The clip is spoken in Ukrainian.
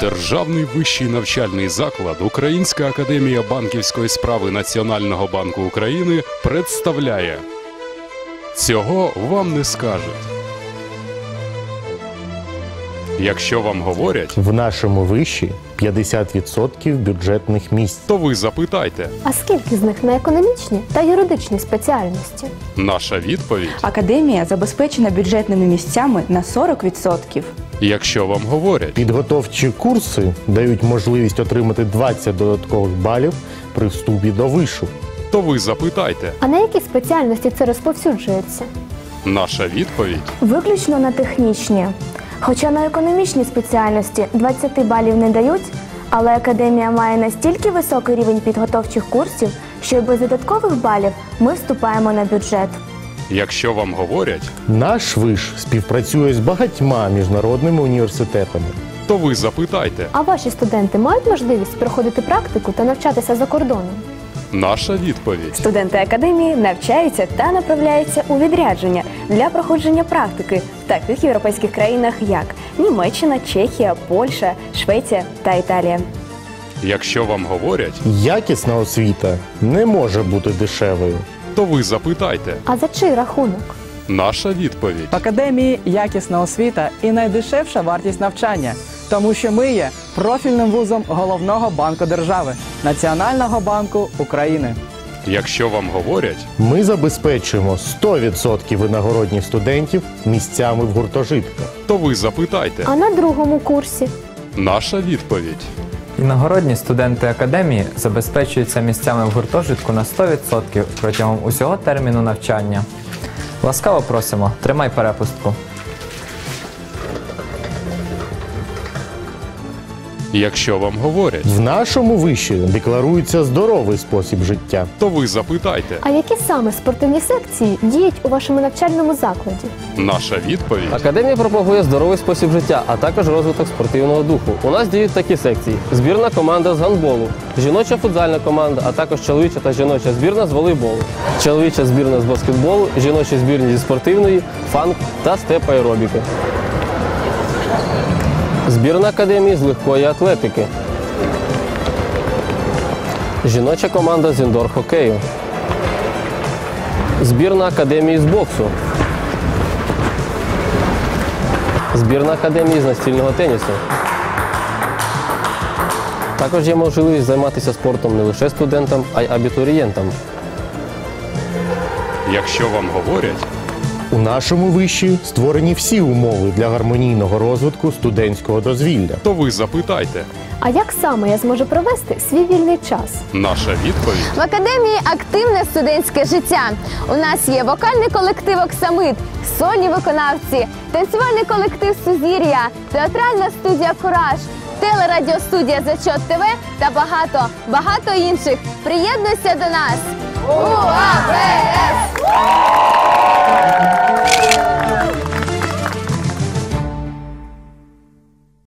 Державний вищий навчальний заклад Українська академія банківської справи Національного банку України представляє Цього вам не скажуть. Якщо вам говорять, В нашому виші 50% бюджетних місць. то ви запитайте. А скільки з них на економічні та юридичні спеціальності? Наша відповідь, Академія забезпечена бюджетними місцями на 40%. якщо вам говорять, Підготовчі курси дають можливість отримати 20 додаткових балів при вступі до вишу. то ви запитайте. А на які спеціальності це розповсюджується? Наша відповідь, Виключно на технічні. Хоча на економічні спеціальності 20 балів не дають, але академія має настільки високий рівень підготовчих курсів, що й без додаткових балів ми вступаємо на бюджет. якщо вам говорять, Наш виш співпрацює з багатьма міжнародними університетами. то ви запитайте. А ваші студенти мають можливість проходити практику та навчатися за кордоном? Наша відповідь, Студенти академії навчаються та направляються у відрядження для проходження практики в таких європейських країнах, як Німеччина, Чехія, Польща, Швеція та Італія. якщо вам говорять, Якісна освіта не може бути дешевою. то ви запитайте. А за чий рахунок? Наша відповідь, В академії якісна освіта і найдешевша вартість навчання, тому що ми є профільним вузом головного банку держави Національного банку України. якщо вам говорять, Ми забезпечуємо 100% винагородніх студентів місцями в гуртожитках. то ви запитайте. А на другому курсі? Наша відповідь, Іногородні студенти академії забезпечуються місцями в гуртожитку на 100% протягом усього терміну навчання. Ласкаво просимо, тримай перепустку. Якщо вам говорять, В нашому виші декларується здоровий спосіб життя. то ви запитайте. А які саме спортивні секції діють у вашому навчальному закладі? Наша відповідь, Академія пропагує здоровий спосіб життя, а також розвиток спортивного духу. У нас діють такі секції: збірна команда з гандболу, жіноча футзальна команда, а також чоловіча та жіноча збірна з волейболу, чоловіча збірна з баскетболу, жіночі збірні зі спортивної, фанк та степ аеробіки. Збірна академії з легкої атлетики. Жіноча команда з індор хокею. Збірна академії з боксу. Збірна академії з настільного тенісу. Також є можливість займатися спортом не лише студентам, а й абітурієнтам. якщо вам говорять, У нашому виші створені всі умови для гармонійного розвитку студентського дозвілля. то ви запитайте. А як саме я зможу провести свій вільний час? Наша відповідь, В академії активне студентське життя. У нас є вокальний колектив Оксамит, сольні виконавці, танцювальний колектив Сузір'я, театральна студія Кураж, телерадіостудія Зачот ТВ та багато, багато інших. Приєднуйся до нас! Уа!